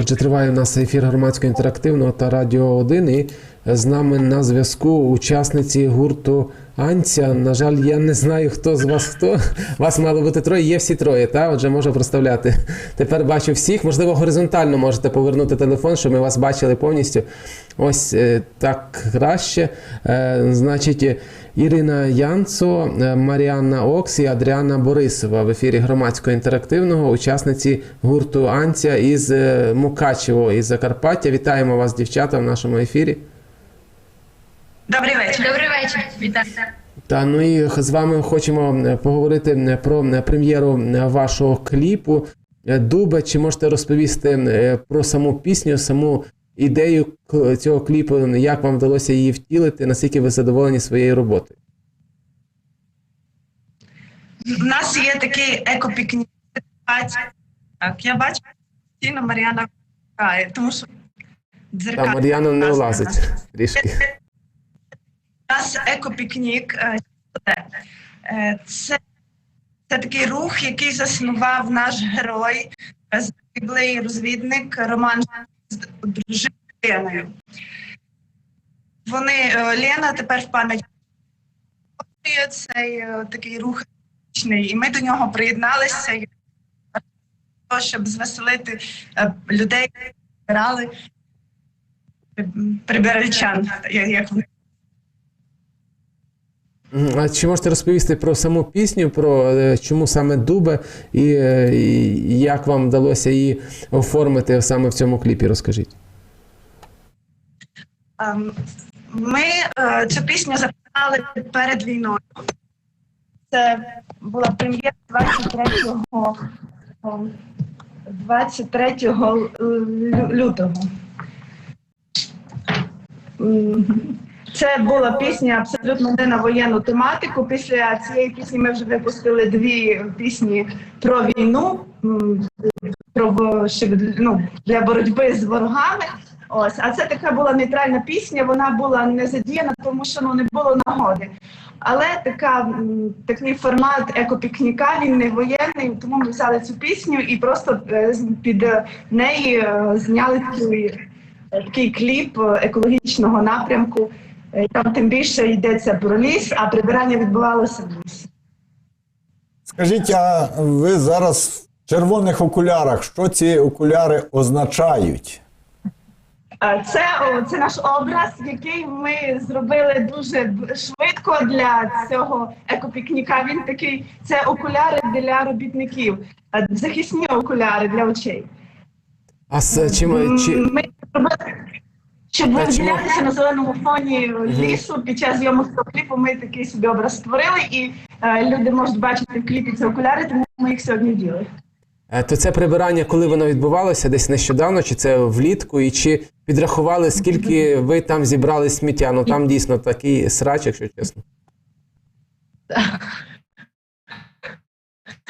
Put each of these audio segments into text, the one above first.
отже, триває у нас ефір громадського інтерактивного та радіо 1. І з нами на зв'язку учасниці гурту Анця. На жаль, я не знаю, хто з вас хто. Вас мало бути троє, є всі троє, та? Отже, можу проставляти. Тепер бачу всіх. Можливо, горизонтально можете повернути телефон, щоб ми вас бачили повністю. Ось е, так краще. Е, Значить, Ірина Янцо, е, Маріанна Окс і Адріана Борисова в ефірі громадського інтерактивного, учасниці гурту Анця із Мукачево із Закарпаття. Вітаємо вас, дівчата, в нашому ефірі. Добрий вечір. Добрий вечір. Вітаю. Та ну і з вами хочемо е, поговорити е, про е, прем'єру вашого кліпу Дубе. Чи можете розповісти про саму пісню, саму ідею цього кліпу, як вам вдалося її втілити, наскільки ви задоволені своєю роботою? У нас є такий екопікнік. Так, я бачу, постійно Мар'яна тому що дзеркало. Мар'яна не влазить трішки. Нас екопікнік. е, е, Це, це такий рух, який заснував наш герой, е, загиблий розвідник Роман з дружиною. Вони Лена тепер в пам'ять цей такий рух і ми до нього приєдналися щоб звеселити людей, прибирали прибиральчан, як вони. А чи можете розповісти про саму пісню, про е, чому саме Дубе і, е, і як вам вдалося її оформити саме в цьому кліпі? Розкажіть. Ем, Ми е, цю пісню записали перед війною. Це була прем'єра 23 ем, 23 лютого. Це була пісня абсолютно не на воєнну тематику. Після цієї пісні ми вже випустили дві пісні про війну, про ну, для боротьби з ворогами. Ось, а це така була нейтральна пісня. Вона була не задіяна, тому що ну не було нагоди. Але така такий формат екопікніка він не воєнний, тому ми взяли цю пісню і просто е, під неї е, зняли такий, такий кліп е, екологічного напрямку. Е, Там тим більше йдеться про ліс, а прибирання відбувалося в лісі. Скажіть, а ви зараз в червоних окулярах, що ці окуляри означають? Це, о, це наш образ, який ми зробили дуже швидко для цього екопікніка. Він такий це окуляри для робітників, захисні окуляри для очей. А з чим чи Ми зробили, щоб чому? виділятися на зеленому фоні лісу під час зйомок цього кліпу. Ми такий собі образ створили, і е, люди можуть бачити в кліпі ці окуляри, тому ми їх сьогодні вділи. Е, То це прибирання, коли воно відбувалося, десь нещодавно, чи це влітку, і чи підрахували, скільки ви там зібрали сміття? Ну там дійсно такий срач, якщо чесно.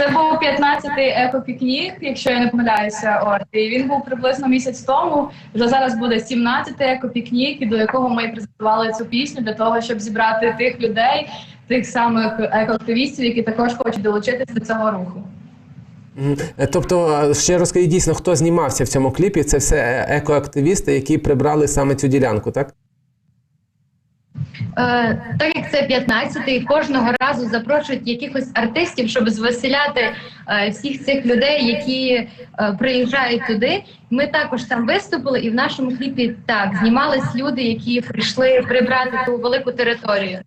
Це був 15-й екопікнік, якщо я не помиляюся. От і він був приблизно місяць тому. Вже зараз буде 17-й екопікнік, до якого ми презентували цю пісню для того, щоб зібрати тих людей, тих самих екоактивістів, які також хочуть долучитися до цього руху. Тобто, ще розкажіть дійсно, хто знімався в цьому кліпі? Це все е, екоактивісти, які прибрали саме цю ділянку, так? Е, так як це 15-й, кожного разу запрошують якихось артистів, щоб звеселяти е, всіх цих людей, які е, приїжджають туди. Ми також там виступили, і в нашому кліпі так знімались люди, які прийшли прибрати ту велику територію.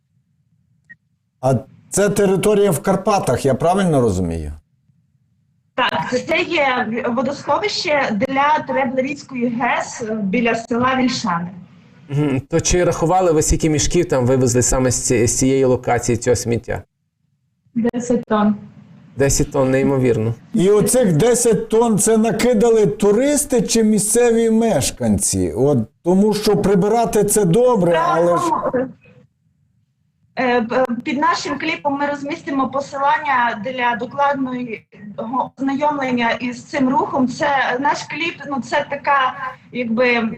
А це територія в Карпатах, я правильно розумію? Так, це- є водосховище для Треблерівської ГЕС біля села Вільшани. То чи рахували ви скільки мішків там вивезли саме з цієї локації цього сміття? 10 тонн. 10 тонн, неймовірно. І оцих 10 тонн це накидали туристи чи місцеві мешканці? От тому що прибирати це добре, але ж Е, Під нашим кліпом ми розмістимо посилання для докладного ознайомлення із цим рухом. Це наш кліп, ну це така, якби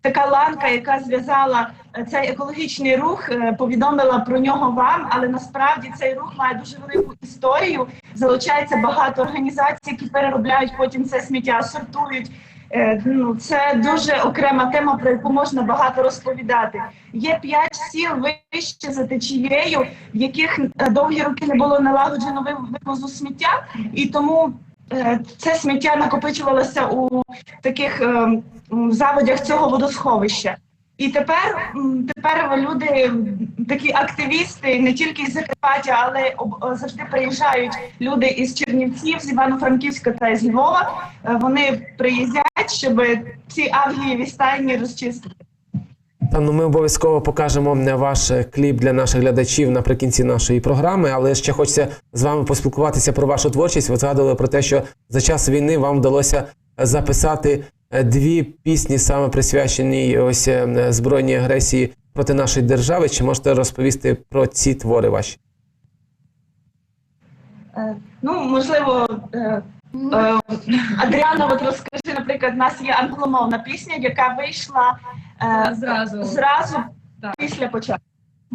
така ланка, яка зв'язала е, цей екологічний рух, е, повідомила про нього вам. Але насправді цей рух має дуже велику історію. Залучається багато організацій, які переробляють потім це сміття, сортують. Е, Ну, це дуже окрема тема, про яку можна багато розповідати. Є п'ять сіл вище за течією, в яких довгі роки не було налагоджено вивозу сміття, і тому це сміття накопичувалося у таких е, заводях цього водосховища. І тепер, тепер люди, такі активісти, не тільки з Закарпаття, але об- завжди приїжджають люди із Чернівців, з Івано-Франківська та з Львова. Е, Вони приїздять, щоб ці авгієві стайні розчистити. Та ну ми обов'язково покажемо е, ваш е, кліп для наших глядачів наприкінці нашої програми. Але ще хочеться з вами поспілкуватися про вашу творчість. Ви згадували про те, що за час війни вам вдалося записати е, дві пісні, саме присвячені ось збройній агресії проти нашої держави. Чи можете розповісти про ці твори ваші? Ну, можливо, е, Адріана, от розкажи, наприклад, у нас є англомовна пісня, яка вийшла е, Зразу. зразу Так. після початку.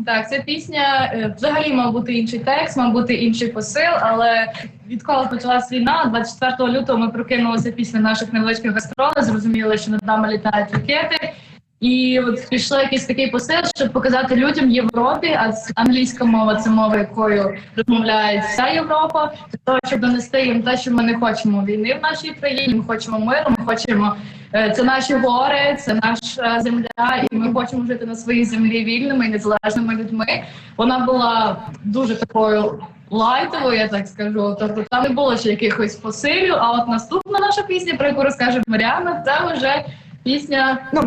Так, ця пісня е, взагалі мав бути інший текст, мав бути інший посил, але відколи почалась війна, 24 лютого ми прокинулися після наших невеличких гастролей, зрозуміли, що над нами літають ракети. І от пішло якийсь такий посил, щоб показати людям Європі, а англійська мова це мова, якою розмовляє вся Європа, для того, щоб донести їм те, що ми не хочемо війни в нашій країні. Ми хочемо миру, ми хочемо е, це наші гори, це наша земля, і ми хочемо жити на своїй землі вільними і незалежними людьми. Вона була дуже такою лайтовою, я так скажу. Тобто там не було ще якихось посилів. А от наступна наша пісня, про яку розкаже Маріана, це вже пісня Ну,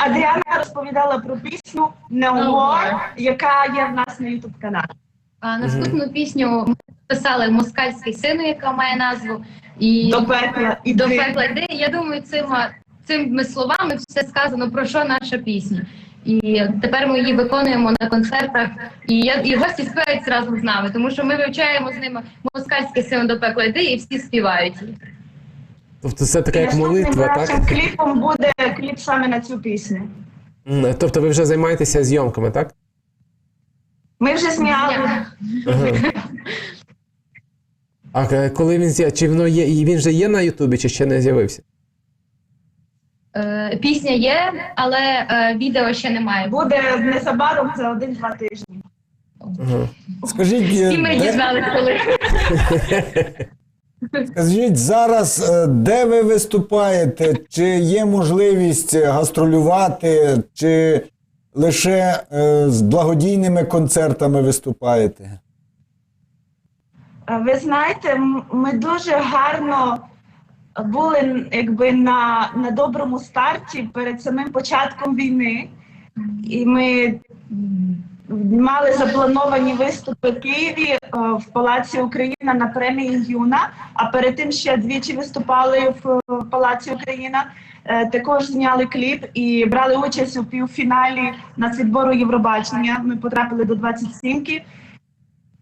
Адріана розповідала про пісню «No War», яка є в нас на Ютуб каналі. А наступну пісню ми писали москальський сину, яка має назву. І До пекла і до пекла йде. І Я думаю, цим, цими словами все сказано про що наша пісня. І тепер ми її виконуємо на концертах, і, я, і гості співають разом з нами, тому що ми вивчаємо з ними москальський син до пекла йде, і всі співають. Тобто це така як молитва, нашим так? кліпом буде кліп саме на цю пісню. М, Тобто ви вже займаєтеся зйомками, так? Ми вже зняли. Ага. А е, коли він з'я... чи воно є, і він вже є на Ютубі, чи ще не з'явився? Е, пісня є, але е, відео ще немає. Буде незабаром за один-два тижні. Ага. Скажіть, е, І ми де- дізналися, коли. скажіть зараз, е, де ви виступаєте? Чи є можливість гастролювати, чи лише е, з благодійними концертами виступаєте? Ви знаєте, ми дуже гарно були якби на, на доброму старті перед самим початком війни, і ми мали заплановані виступи в Києві е, в Палаці Україна на премії Юна. А перед тим ще двічі виступали в е, Палаці Україна. Е, Також зняли кліп і брали участь у півфіналі нацвідбору Євробачення. Ми потрапили до 27-ки.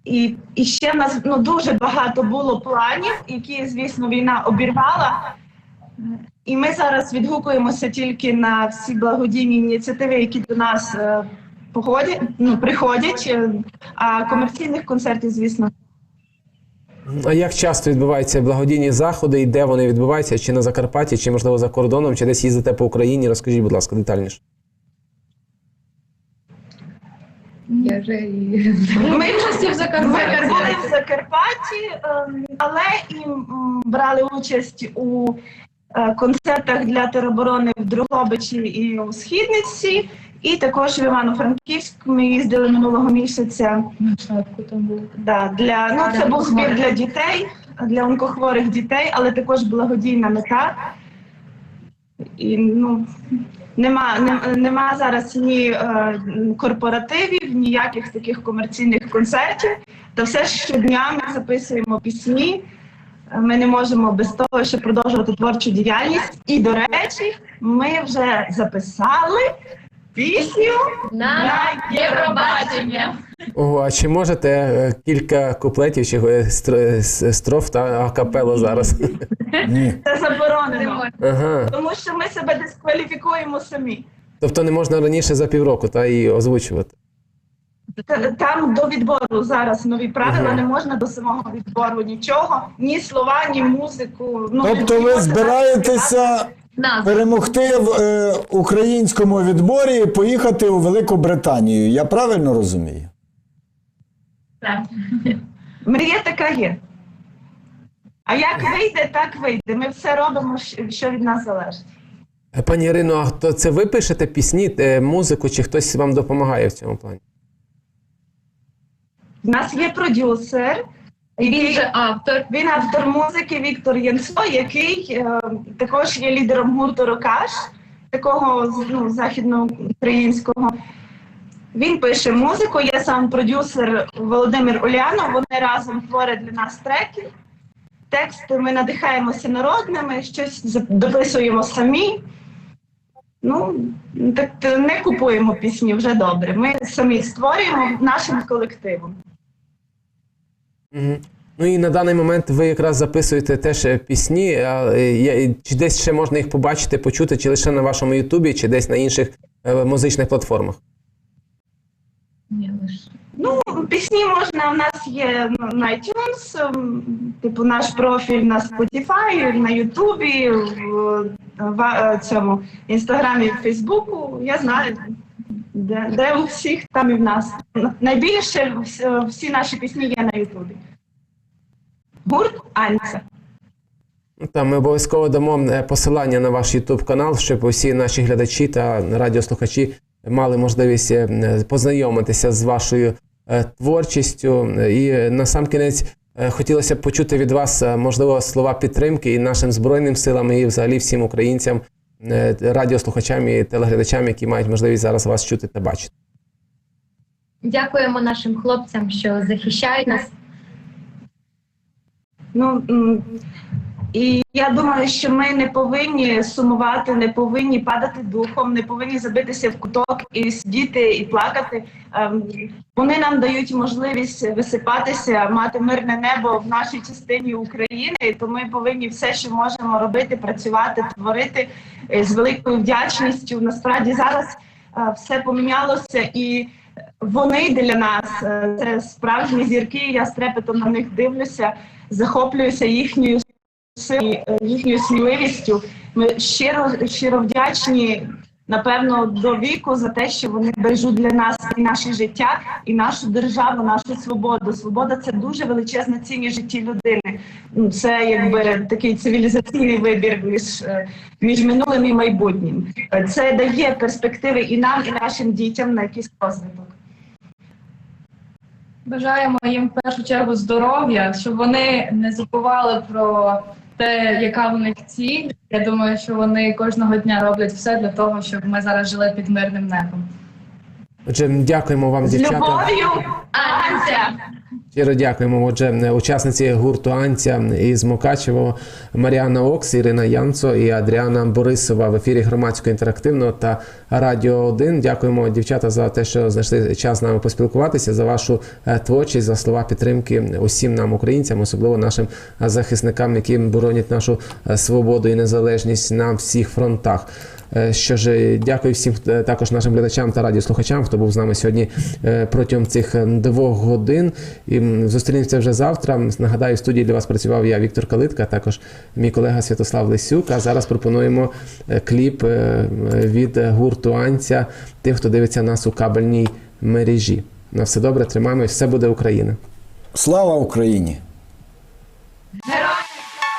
І, і ще в нас ну, дуже багато було планів, які, звісно, війна обірвала. І ми зараз відгукуємося тільки на всі благодійні ініціативи, які до нас походять, ну, приходять. е, А комерційних концертів, звісно, А як часто відбуваються благодійні заходи і де вони відбуваються? Чи на Закарпатті, чи можливо за кордоном, чи десь їздите по Україні? Розкажіть, будь ласка, детальніше. Я вже і... ми Участі в Ми були в Закарпатті, ем, але і брали участь у е, концертах для тероборони в Другобичі і у Східниці, і також в Івано-Франківськ. Ми їздили минулого місяця. Да, для ну це був збір для дітей, для онкохворих дітей, але також благодійна мета. І ну нема, не- нема зараз ні е, корпоративів, ніяких таких комерційних концертів. Та все ж щодня ми записуємо пісні. Ми не можемо без того, щоб продовжувати творчу діяльність. І до речі, ми вже записали пісню На Євробачення. Ого, а чи можете е, кілька куплетів чи е, с- строф та акапело зараз? Ні. Це заборонено, Ага. тому що ми себе дискваліфікуємо самі. Тобто не можна раніше за півроку та і озвучувати. Там до відбору зараз нові правила, Ага. не можна до самого відбору нічого, ні слова, ні музику. Ну, Тобто ви збираєтеся Назва. перемогти в е, українському відборі і поїхати у Велику Британію. Я правильно розумію? Так. Мрія така є. А як вийде, так вийде. Ми все робимо, що від нас залежить. Е, Пані Ірино, а то це ви пишете пісні, е, музику, чи хтось вам допомагає в цьому плані? У нас є продюсер, Він же автор. Він автор музики Віктор Янцо, який е, також є лідером гурту Рокаш, такого ну, західноукраїнського. Він пише музику, є сам продюсер Володимир Улянов. Вони разом творять для нас треки. Тексти ми надихаємося народними, щось дописуємо самі. Ну, так не купуємо пісні вже добре. Ми самі створюємо нашим колективом. Угу. Ну і на даний момент ви якраз записуєте теж пісні. е, Чи десь ще можна їх побачити, почути, чи лише на вашому Ютубі, чи десь на інших е, музичних платформах? Ну, пісні можна. У нас є на iTunes, ем, типу наш профіль на Spotify, на Ютубі, в, в е, цьому інстаграмі, в Фейсбуку. Я знаю, де, де у всіх, там і в нас. Найбільше всі наші пісні є на Ютубі. Гурт Анця. Та ми обов'язково дамо е, посилання на ваш YouTube канал, щоб усі наші глядачі та радіослухачі мали можливість е, познайомитися з вашою е, творчістю. І е, на сам кінець е, хотілося б почути від вас, е, можливо, слова підтримки і нашим збройним силам, і взагалі всім українцям, е, радіослухачам і телеглядачам, які мають можливість зараз вас чути та бачити. Дякуємо нашим хлопцям, що захищають нас. Ну і я думаю, що ми не повинні сумувати, не повинні падати духом, не повинні забитися в куток і сидіти і плакати. Ем, Вони нам дають можливість висипатися, мати мирне небо в нашій частині України. То ми повинні все, що можемо робити, працювати, творити е, з великою вдячністю. Насправді зараз е, все помінялося і. Вони для нас е, це справжні зірки. Я з трепетом на них дивлюся, захоплююся їхньою силою, е, їхньою сміливістю. Ми щиро щиро вдячні, напевно, до віку за те, що вони бережуть для нас і наше життя, і нашу державу, нашу свободу. Свобода це дуже величезна цінність житті людини. Ну, Це якби такий цивілізаційний вибір між, е, між минулим і майбутнім. Е, Це дає перспективи і нам, і нашим дітям на якийсь розвиток. Бажаємо їм в першу чергу здоров'я, щоб вони не забували про те, яка в них ціль. Я думаю, що вони кожного дня роблять все для того, щоб ми зараз жили під мирним небом. Отже, дякуємо вам, З дівчата. любов'ю, Анця! Щиро дякуємо. Отже, учасниці гурту Анця із Мукачево Маріана Окс, Ірина Янцо і Адріана Борисова в ефірі громадського інтерактивного та Радіо 1. Дякуємо, дівчата, за те, що знайшли час з нами поспілкуватися, за вашу е, творчість, за слова підтримки усім нам, українцям, особливо нашим е, захисникам, які боронять нашу е, свободу і незалежність на всіх фронтах. Е, Що ж, е, дякую всім е, також нашим глядачам та радіослухачам, хто був з нами сьогодні протягом цих двох годин. І зустрінемося вже завтра. Нагадаю, в студії для вас працював я, Віктор Калитка, також мій колега Святослав Лисюк. А зараз пропонуємо кліп від гурту Анця тим, хто дивиться нас у кабельній мережі. На все добре, тримаємось, все буде Україна. Слава Україні!